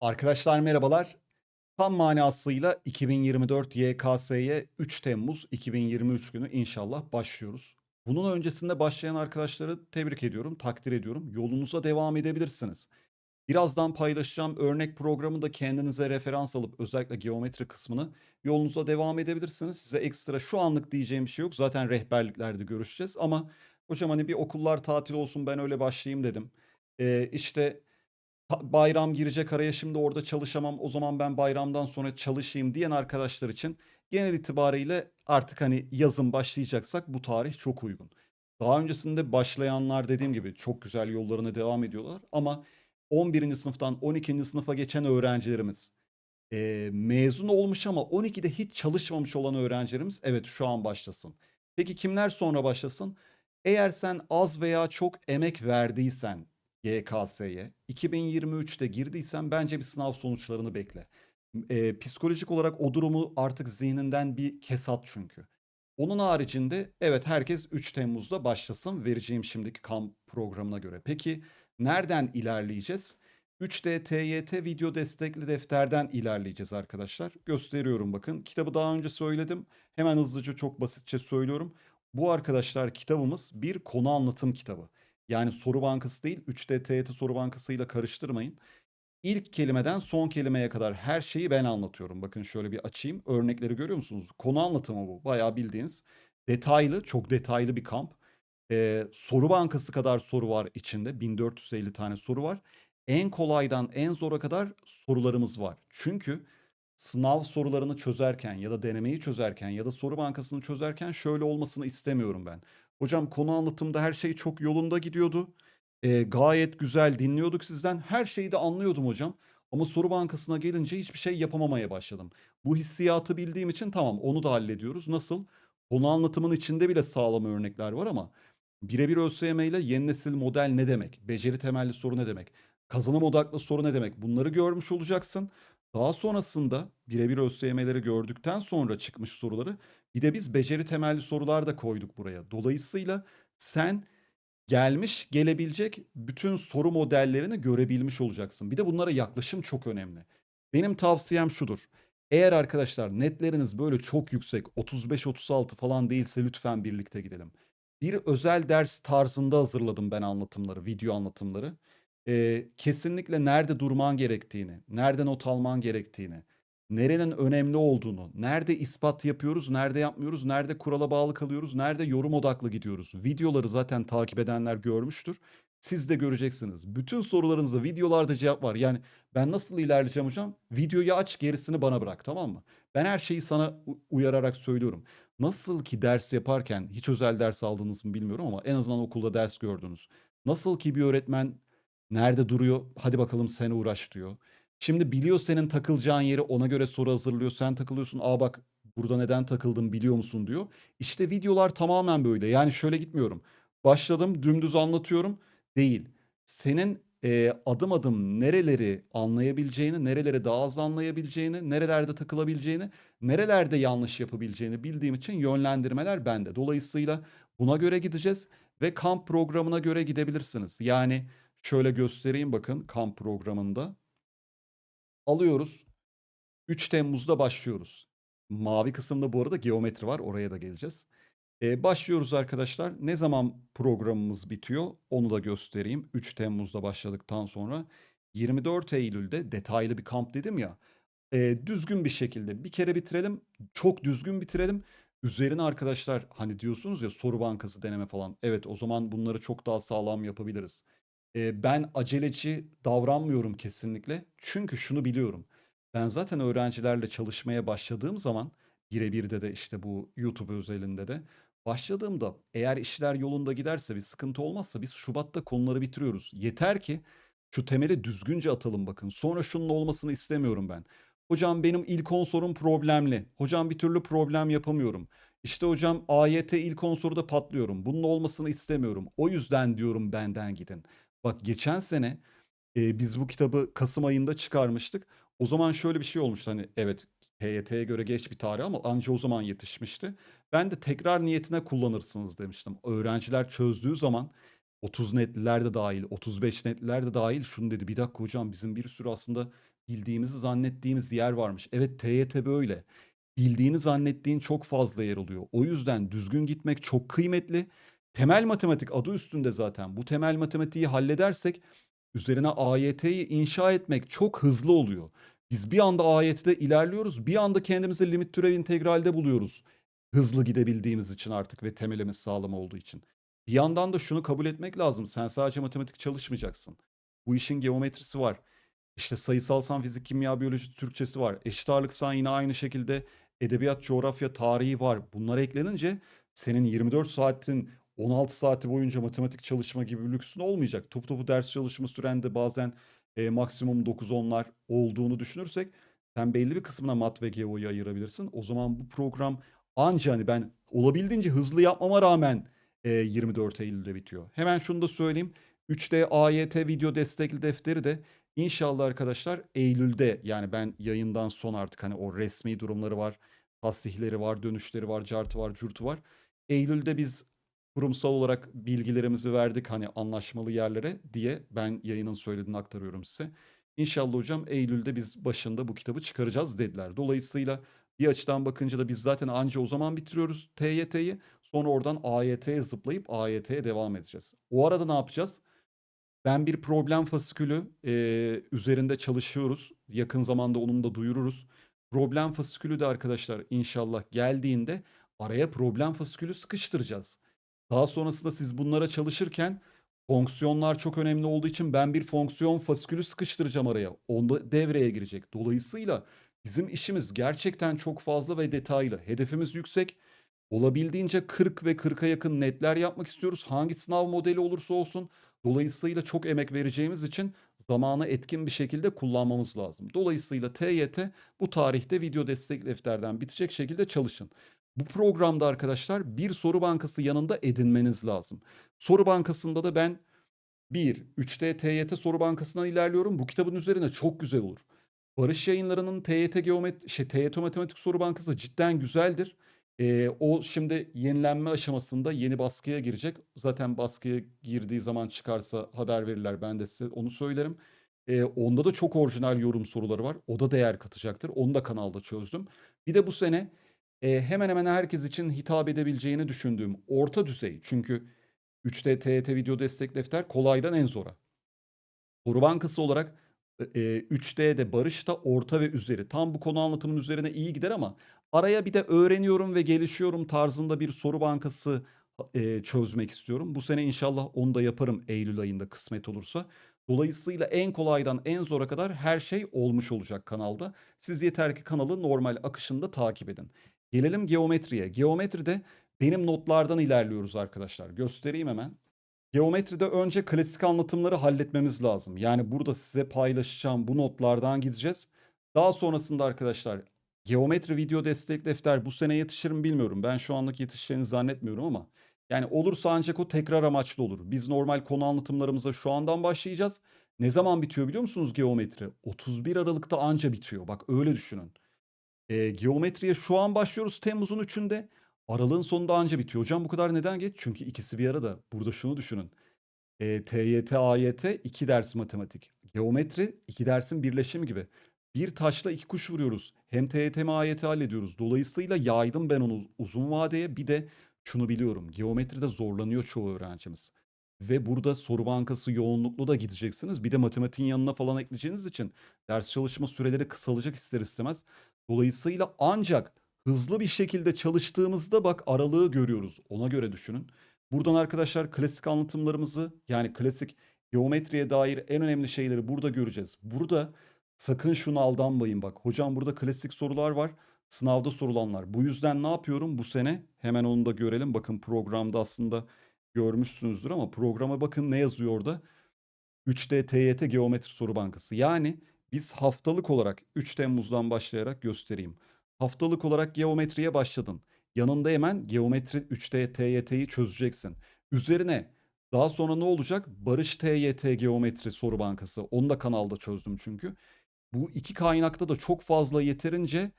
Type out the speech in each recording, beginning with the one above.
Arkadaşlar merhabalar. Tam manasıyla 2024 YKS'ye 3 Temmuz 2023 günü inşallah başlıyoruz. Bunun öncesinde başlayan arkadaşları tebrik ediyorum, takdir ediyorum. Yolunuza devam edebilirsiniz. Birazdan paylaşacağım örnek programı da kendinize referans alıp özellikle geometri kısmını yolunuza devam edebilirsiniz. Size ekstra şu anlık diyeceğim bir şey yok. Zaten rehberliklerde görüşeceğiz ama hocam hani bir okullar tatil olsun ben öyle başlayayım dedim. Ee, işte bayram girecek araya şimdi orada çalışamam, o zaman ben bayramdan sonra çalışayım diyen arkadaşlar için genel itibariyle artık hani yazın başlayacaksak bu tarih çok uygun. Daha öncesinde başlayanlar dediğim gibi çok güzel yollarına devam ediyorlar ama 11. sınıftan 12. sınıfa geçen öğrencilerimiz, eee, mezun olmuş ama 12'de hiç çalışmamış olan öğrencilerimiz evet şu an başlasın. Peki kimler sonra başlasın? Eğer sen az veya çok emek verdiysen YKS'ye 2023'te girdiysen bence bir sınav sonuçlarını bekle. Eee, psikolojik olarak o durumu artık zihninden bir kes at çünkü. Onun haricinde evet herkes 3 Temmuz'da başlasın vereceğim şimdiki kamp programına göre. Peki nereden ilerleyeceğiz? 3D TYT video destekli defterden ilerleyeceğiz arkadaşlar. Gösteriyorum bakın. Kitabı daha önce söyledim. Hemen hızlıca çok basitçe söylüyorum. Bu arkadaşlar kitabımız bir konu anlatım kitabı. Yani soru bankası değil 3D TYT soru bankasıyla karıştırmayın. İlk kelimeden son kelimeye kadar her şeyi ben anlatıyorum. Bakın şöyle bir açayım. Örnekleri görüyor musunuz? Konu anlatımı bu. Bayağı bildiğiniz. Detaylı, çok detaylı bir kamp. Ee, soru bankası kadar soru var içinde. 1450 tane soru var. En kolaydan en zora kadar sorularımız var. Çünkü sınav sorularını çözerken ya da denemeyi çözerken ya da soru bankasını çözerken şöyle olmasını istemiyorum ben. Hocam konu anlatımda her şey çok yolunda gidiyordu. Eee, gayet güzel dinliyorduk sizden. Her şeyi de anlıyordum hocam. Ama soru bankasına gelince hiçbir şey yapamamaya başladım. Bu hissiyatı bildiğim için tamam onu da hallediyoruz. Nasıl? Konu anlatımın içinde bile sağlam örnekler var ama birebir ÖSYM ile yeni nesil model ne demek? Beceri temelli soru ne demek? Kazanım odaklı soru ne demek? Bunları görmüş olacaksın. Daha sonrasında birebir ÖSYM'leri gördükten sonra çıkmış soruları bir de biz beceri temelli sorular da koyduk buraya. Dolayısıyla sen gelmiş gelebilecek bütün soru modellerini görebilmiş olacaksın. Bir de bunlara yaklaşım çok önemli. Benim tavsiyem şudur. Eğer arkadaşlar netleriniz böyle çok yüksek 35-36 falan değilse lütfen birlikte gidelim. Bir özel ders tarzında hazırladım ben anlatımları, video anlatımları. Ee, kesinlikle nerede durman gerektiğini, nerede not alman gerektiğini, nerenin önemli olduğunu, nerede ispat yapıyoruz, nerede yapmıyoruz, nerede kurala bağlı kalıyoruz, nerede yorum odaklı gidiyoruz. Videoları zaten takip edenler görmüştür. Siz de göreceksiniz. Bütün sorularınıza videolarda cevap var. Yani ben nasıl ilerleyeceğim hocam? Videoyu aç, gerisini bana bırak, tamam mı? Ben her şeyi sana uyararak söylüyorum. Nasıl ki ders yaparken hiç özel ders aldınız mı bilmiyorum ama en azından okulda ders gördünüz. Nasıl ki bir öğretmen nerede duruyor? Hadi bakalım sen uğraş diyor. Şimdi biliyor senin takılacağın yeri ona göre soru hazırlıyor. Sen takılıyorsun. Aa bak burada neden takıldım biliyor musun diyor. İşte videolar tamamen böyle. Yani şöyle gitmiyorum. Başladım dümdüz anlatıyorum. Değil. Senin e, adım adım nereleri anlayabileceğini, nereleri daha az anlayabileceğini, nerelerde takılabileceğini, nerelerde yanlış yapabileceğini bildiğim için yönlendirmeler bende. Dolayısıyla buna göre gideceğiz ve kamp programına göre gidebilirsiniz. Yani şöyle göstereyim bakın kamp programında. Alıyoruz. 3 Temmuz'da başlıyoruz. Mavi kısımda bu arada geometri var. Oraya da geleceğiz. Eee, başlıyoruz arkadaşlar. Ne zaman programımız bitiyor onu da göstereyim. 3 Temmuz'da başladıktan sonra 24 Eylül'de detaylı bir kamp dedim ya. Eee, düzgün bir şekilde bir kere bitirelim. Çok düzgün bitirelim. Üzerine arkadaşlar hani diyorsunuz ya soru bankası deneme falan. Evet o zaman bunları çok daha sağlam yapabiliriz. Eee, ben aceleci davranmıyorum kesinlikle. Çünkü şunu biliyorum. Ben zaten öğrencilerle çalışmaya başladığım zaman birebirde de işte bu YouTube özelinde de başladığımda eğer işler yolunda giderse bir sıkıntı olmazsa biz Şubat'ta konuları bitiriyoruz. Yeter ki şu temeli düzgünce atalım bakın. Sonra şunun olmasını istemiyorum ben. Hocam benim ilk 10 sorum problemli. Hocam bir türlü problem yapamıyorum. İşte hocam AYT ilk 10 soruda patlıyorum. Bunun olmasını istemiyorum. O yüzden diyorum benden gidin. Bak geçen sene e, biz bu kitabı Kasım ayında çıkarmıştık. O zaman şöyle bir şey olmuştu hani evet TYT'ye göre geç bir tarih ama anca o zaman yetişmişti. Ben de tekrar niyetine kullanırsınız demiştim. Öğrenciler çözdüğü zaman 30 netliler de dahil, 35 netliler de dahil şunu dedi. Bir dakika hocam bizim bir sürü aslında bildiğimizi zannettiğimiz yer varmış. Evet TYT böyle. Bildiğini zannettiğin çok fazla yer oluyor. O yüzden düzgün gitmek çok kıymetli. Temel matematik adı üstünde zaten. Bu temel matematiği halledersek üzerine AYT'yi inşa etmek çok hızlı oluyor. Biz bir anda AYT'de ilerliyoruz. Bir anda kendimizi limit türev integralde buluyoruz. Hızlı gidebildiğimiz için artık ve temelimiz sağlam olduğu için. Bir yandan da şunu kabul etmek lazım. Sen sadece matematik çalışmayacaksın. Bu işin geometrisi var. İşte sayısalsan fizik, kimya, biyoloji, Türkçesi var. Eşit ağırlıksan yine aynı şekilde edebiyat, coğrafya, tarihi var. Bunlar eklenince senin 24 saatin 16 saati boyunca matematik çalışma gibi bir lüksün olmayacak. Top topu ders çalışma sürende bazen e, maksimum 9-10'lar olduğunu düşünürsek sen belli bir kısmına mat ve geo'yu ayırabilirsin. O zaman bu program anca hani ben olabildiğince hızlı yapmama rağmen e, 24 Eylül'de bitiyor. Hemen şunu da söyleyeyim. 3D AYT video destekli defteri de inşallah arkadaşlar Eylül'de yani ben yayından son artık hani o resmi durumları var. Tasdihleri var, dönüşleri var, cartı var, curtu var. Eylül'de biz kurumsal olarak bilgilerimizi verdik hani anlaşmalı yerlere diye ben yayının söylediğini aktarıyorum size. İnşallah hocam Eylül'de biz başında bu kitabı çıkaracağız dediler. Dolayısıyla bir açıdan bakınca da biz zaten anca o zaman bitiriyoruz TYT'yi. Sonra oradan AYT'ye zıplayıp AYT'ye devam edeceğiz. O arada ne yapacağız? Ben bir problem fasikülü e, üzerinde çalışıyoruz. Yakın zamanda onu da duyururuz. Problem fasikülü de arkadaşlar inşallah geldiğinde araya problem fasikülü sıkıştıracağız. Daha sonrasında siz bunlara çalışırken fonksiyonlar çok önemli olduğu için ben bir fonksiyon fasikülü sıkıştıracağım araya. Onda devreye girecek. Dolayısıyla bizim işimiz gerçekten çok fazla ve detaylı. Hedefimiz yüksek. Olabildiğince 40 ve 40'a yakın netler yapmak istiyoruz. Hangi sınav modeli olursa olsun. Dolayısıyla çok emek vereceğimiz için zamanı etkin bir şekilde kullanmamız lazım. Dolayısıyla TYT bu tarihte video destek defterden bitecek şekilde çalışın. Bu programda arkadaşlar bir soru bankası yanında edinmeniz lazım. Soru bankasında da ben 1, 3D TYT soru bankasından ilerliyorum. Bu kitabın üzerine çok güzel olur. Barış Yayınları'nın TYT Geomet şey TYT Matematik Soru Bankası cidden güzeldir. Ee, o şimdi yenilenme aşamasında yeni baskıya girecek. Zaten baskıya girdiği zaman çıkarsa haber verirler. Ben de size onu söylerim. Ee, onda da çok orijinal yorum soruları var. O da değer katacaktır. Onu da kanalda çözdüm. Bir de bu sene e, hemen hemen herkes için hitap edebileceğini düşündüğüm orta düzey. Çünkü 3D TYT video destek defter kolaydan en zora. Soru bankası olarak e, 3D'de Barış da orta ve üzeri. Tam bu konu anlatımının üzerine iyi gider ama araya bir de öğreniyorum ve gelişiyorum tarzında bir soru bankası e, çözmek istiyorum. Bu sene inşallah onu da yaparım Eylül ayında kısmet olursa. Dolayısıyla en kolaydan en zora kadar her şey olmuş olacak kanalda. Siz yeter ki kanalı normal akışında takip edin. Gelelim geometriye. Geometride benim notlardan ilerliyoruz arkadaşlar. Göstereyim hemen. Geometride önce klasik anlatımları halletmemiz lazım. Yani burada size paylaşacağım bu notlardan gideceğiz. Daha sonrasında arkadaşlar geometri video destek defter bu sene yetişir mi bilmiyorum. Ben şu anlık yetişeceğini zannetmiyorum ama yani olursa ancak o tekrar amaçlı olur. Biz normal konu anlatımlarımıza şu andan başlayacağız. Ne zaman bitiyor biliyor musunuz geometri? 31 Aralık'ta anca bitiyor. Bak öyle düşünün. E, geometriye şu an başlıyoruz Temmuz'un 3'ünde. Aralığın sonunda anca bitiyor. Hocam bu kadar neden geç? Çünkü ikisi bir arada. Burada şunu düşünün. E, TYT, AYT iki ders matematik. Geometri iki dersin birleşimi gibi. Bir taşla iki kuş vuruyoruz. Hem TYT hem AYT hallediyoruz. Dolayısıyla yaydım ben onu uzun vadeye. Bir de şunu biliyorum. Geometride zorlanıyor çoğu öğrencimiz. Ve burada soru bankası yoğunluklu da gideceksiniz. Bir de matematiğin yanına falan ekleyeceğiniz için ders çalışma süreleri kısalacak ister istemez. Dolayısıyla ancak hızlı bir şekilde çalıştığımızda bak aralığı görüyoruz. Ona göre düşünün. Buradan arkadaşlar klasik anlatımlarımızı yani klasik geometriye dair en önemli şeyleri burada göreceğiz. Burada sakın şunu aldanmayın bak. Hocam burada klasik sorular var. Sınavda sorulanlar. Bu yüzden ne yapıyorum bu sene? Hemen onu da görelim. Bakın programda aslında görmüşsünüzdür ama programa bakın ne yazıyor orada. 3D TYT Geometri Soru Bankası. Yani biz haftalık olarak 3 Temmuz'dan başlayarak göstereyim. Haftalık olarak geometriye başladın. Yanında hemen geometri 3D TYT'yi çözeceksin. Üzerine daha sonra ne olacak? Barış TYT Geometri Soru Bankası. Onu da kanalda çözdüm çünkü. Bu iki kaynakta da çok fazla yeterince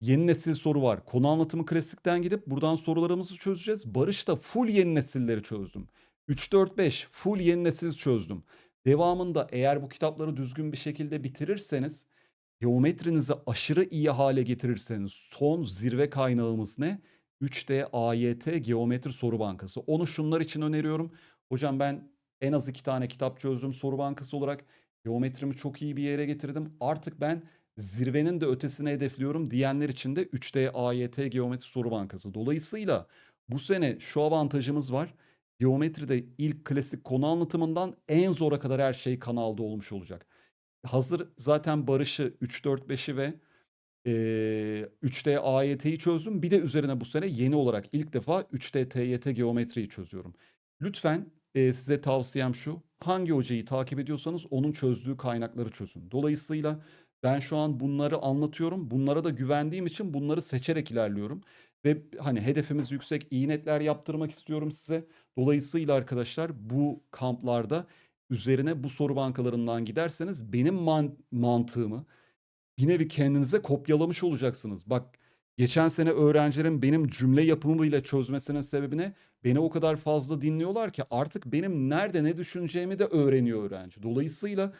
yeni nesil soru var. Konu anlatımı klasikten gidip buradan sorularımızı çözeceğiz. Barış da full yeni nesilleri çözdüm. 3, 4, 5 full yeni nesil çözdüm. Devamında eğer bu kitapları düzgün bir şekilde bitirirseniz geometrinizi aşırı iyi hale getirirseniz son zirve kaynağımız ne? 3D AYT Geometri Soru Bankası. Onu şunlar için öneriyorum. Hocam ben en az iki tane kitap çözdüm soru bankası olarak. Geometrimi çok iyi bir yere getirdim. Artık ben zirvenin de ötesine hedefliyorum diyenler için de 3D AYT Geometri Soru Bankası. Dolayısıyla bu sene şu avantajımız var. Geometride ilk klasik konu anlatımından en zora kadar her şey kanalda olmuş olacak. Hazır zaten Barış'ı 3, 4, 5'i ve eee 3D AYT'yi çözdüm. Bir de üzerine bu sene yeni olarak ilk defa 3D TYT geometriyi çözüyorum. Lütfen eee, size tavsiyem şu. Hangi hocayı takip ediyorsanız onun çözdüğü kaynakları çözün. Dolayısıyla ben şu an bunları anlatıyorum. Bunlara da güvendiğim için bunları seçerek ilerliyorum. Ve hani hedefimiz yüksek, iyi netler yaptırmak istiyorum size. Dolayısıyla arkadaşlar bu kamplarda üzerine bu soru bankalarından giderseniz benim man- mantığımı bir nevi kendinize kopyalamış olacaksınız. Bak geçen sene öğrencilerin benim cümle yapımı bile çözmesinin sebebi ne? Beni o kadar fazla dinliyorlar ki artık benim nerede ne düşüneceğimi de öğreniyor öğrenci. Dolayısıyla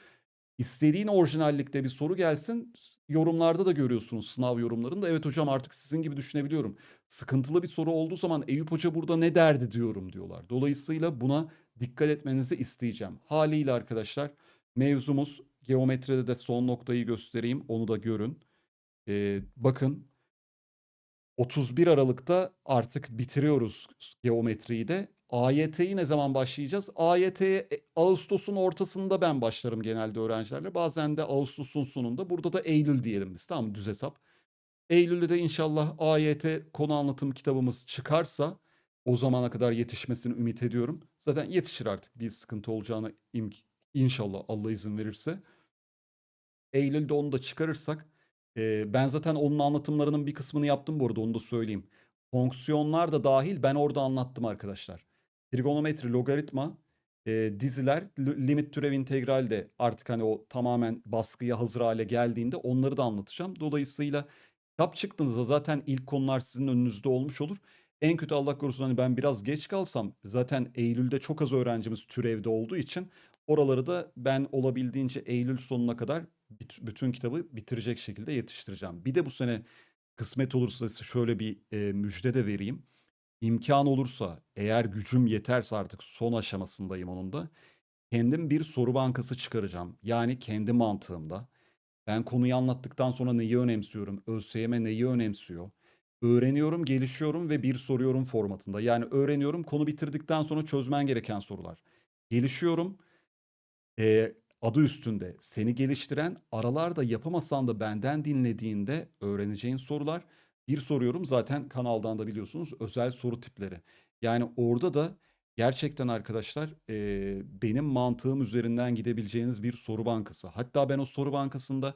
istediğin orijinallikte bir soru gelsin. Yorumlarda da görüyorsunuz sınav yorumlarında. Evet hocam artık sizin gibi düşünebiliyorum. Sıkıntılı bir soru olduğu zaman Eyüp Hoca burada ne derdi diyorum diyorlar. Dolayısıyla buna dikkat etmenizi isteyeceğim. Haliyle arkadaşlar mevzumuz geometride de son noktayı göstereyim. Onu da görün. Ee, bakın 31 Aralık'ta artık bitiriyoruz geometriyi de. AYT'yi ne zaman başlayacağız? AYT'ye Ağustos'un ortasında ben başlarım genelde öğrencilerle. Bazen de Ağustos'un sonunda. Burada da Eylül diyelim biz. Tamam? Düz hesap. Eylül'de de inşallah AYT konu anlatım kitabımız çıkarsa o zamana kadar yetişmesini ümit ediyorum. Zaten yetişir artık bir sıkıntı olacağını inşallah Allah izin verirse. Eylül'de onu da çıkarırsak e, ben zaten onun anlatımlarının bir kısmını yaptım bu arada onu da söyleyeyim. Fonksiyonlar da dahil ben orada anlattım arkadaşlar. Trigonometri, logaritma, e, diziler, li- limit türev integral de artık hani o tamamen baskıya hazır hale geldiğinde onları da anlatacağım. Dolayısıyla kitap çıktığınızda zaten ilk konular sizin önünüzde olmuş olur. En kötü Allah korusun hani ben biraz geç kalsam zaten Eylül'de çok az öğrencimiz türevde olduğu için oraları da ben olabildiğince Eylül sonuna kadar bütün kitabı bitirecek şekilde yetiştireceğim. Bir de bu sene kısmet olursa şöyle bir e, müjde de vereyim. İmkan olursa eğer gücüm yeterse artık son aşamasındayım onun da. Kendim bir soru bankası çıkaracağım. Yani kendi mantığımda. Ben konuyu anlattıktan sonra neyi önemsiyorum? ÖSYM neyi önemsiyor? Öğreniyorum, gelişiyorum ve bir soruyorum formatında. Yani öğreniyorum, konu bitirdikten sonra çözmen gereken sorular. Gelişiyorum, Eee, adı üstünde seni geliştiren, aralarda yapamasan da benden dinlediğinde öğreneceğin sorular. Bir soruyorum zaten kanaldan da biliyorsunuz özel soru tipleri. Yani orada da gerçekten arkadaşlar eee, benim mantığım üzerinden gidebileceğiniz bir soru bankası. Hatta ben o soru bankasında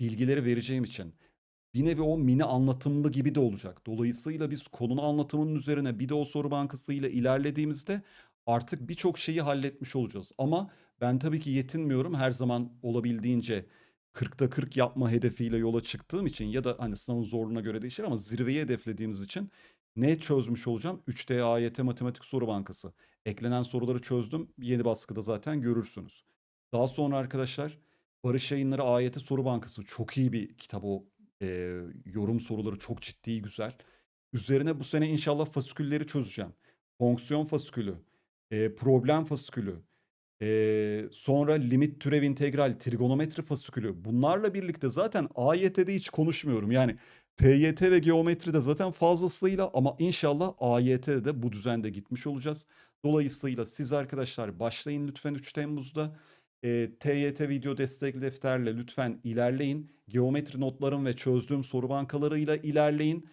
bilgileri vereceğim için bir nevi o mini anlatımlı gibi de olacak. Dolayısıyla biz konunun anlatımının üzerine bir de o soru bankasıyla ilerlediğimizde artık birçok şeyi halletmiş olacağız. Ama ben tabii ki yetinmiyorum. Her zaman olabildiğince 40'ta 40 yapma hedefiyle yola çıktığım için ya da hani sınavın zorluğuna göre değişir ama zirveyi hedeflediğimiz için ne çözmüş olacağım? 3D AYT Matematik Soru Bankası. Eklenen soruları çözdüm. Yeni baskıda zaten görürsünüz. Daha sonra arkadaşlar Barış Yayınları AYT Soru Bankası çok iyi bir kitap o. Ee, yorum soruları çok ciddi güzel. Üzerine bu sene inşallah fasikülleri çözeceğim. Fonksiyon fasikülü, e, problem fasikülü, Eee, sonra limit türev integral, trigonometri fasikülü. Bunlarla birlikte zaten AYT'de hiç konuşmuyorum. Yani TYT ve geometride zaten fazlasıyla ama inşallah AYT'de de bu düzende gitmiş olacağız. Dolayısıyla siz arkadaşlar başlayın lütfen 3 Temmuz'da. Eee, TYT video destek defterle lütfen ilerleyin. Geometri notlarım ve çözdüğüm soru bankalarıyla ilerleyin.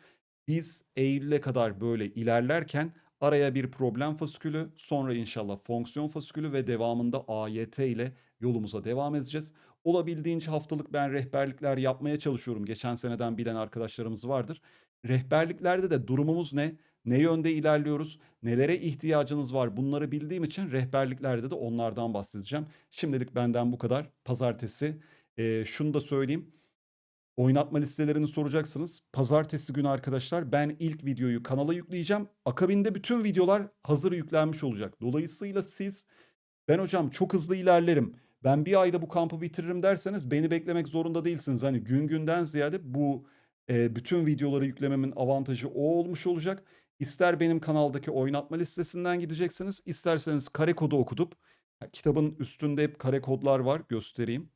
Biz Eylül'e kadar böyle ilerlerken Araya bir problem fasikülü, sonra inşallah fonksiyon fasikülü ve devamında AYT ile yolumuza devam edeceğiz. Olabildiğince haftalık ben rehberlikler yapmaya çalışıyorum. Geçen seneden bilen arkadaşlarımız vardır. Rehberliklerde de durumumuz ne? Ne yönde ilerliyoruz? Nelere ihtiyacınız var? Bunları bildiğim için rehberliklerde de onlardan bahsedeceğim. Şimdilik benden bu kadar. Pazartesi. Ee, şunu da söyleyeyim. Oynatma listelerini soracaksınız. Pazartesi günü arkadaşlar ben ilk videoyu kanala yükleyeceğim. Akabinde bütün videolar hazır yüklenmiş olacak. Dolayısıyla siz ben hocam çok hızlı ilerlerim. Ben bir ayda bu kampı bitiririm derseniz beni beklemek zorunda değilsiniz. Hani gün günden ziyade bu e, bütün videoları yüklememin avantajı o olmuş olacak. İster benim kanaldaki oynatma listesinden gideceksiniz, isterseniz kare kodu okutup kitabın üstünde hep kare kodlar var göstereyim.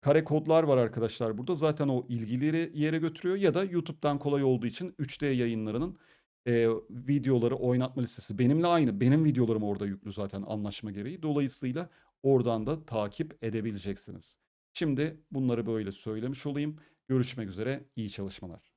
Kare kodlar var arkadaşlar burada. Zaten o ilgili yere götürüyor ya da YouTube'dan kolay olduğu için 3D yayınlarının e, videoları oynatma listesi benimle aynı. Benim videolarım orada yüklü zaten anlaşma gereği. Dolayısıyla oradan da takip edebileceksiniz. Şimdi bunları böyle söylemiş olayım. Görüşmek üzere. İyi çalışmalar.